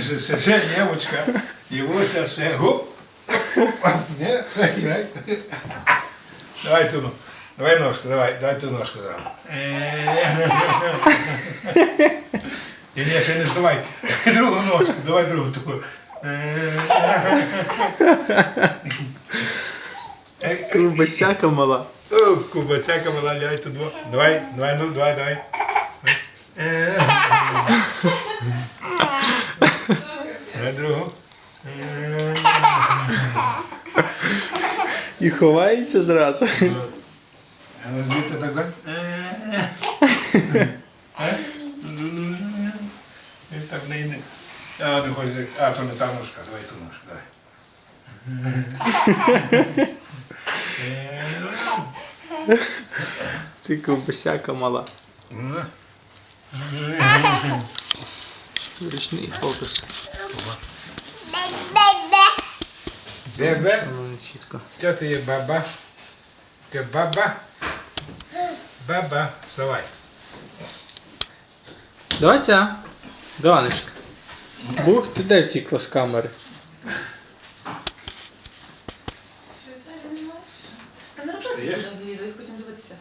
ще, ще дівчинка. Дівуся, ще гуп. Ні, дай. Давай ту, давай ножку, давай, давай ту ножку зразу. Ні, ні, ще не здавай. Другу ножку, давай другу таку. Ковбасяка мала. Кубасяка мала, ляй тут. Давай, давай, ну, давай, давай. Давай другу. І ховається зразу. А ну звідти так. Він так не йде. А, не хоче. А, то не та ножка, давай ту ножку, давай. Ти ковбасяка мала річний показ. Бебе? Чітко. Що ти є баба? Ти баба? Баба, вставай. Доця, донечка. Бух, ти де втікла з камери? Що ти знімаєш? А на роботі потім дивитися.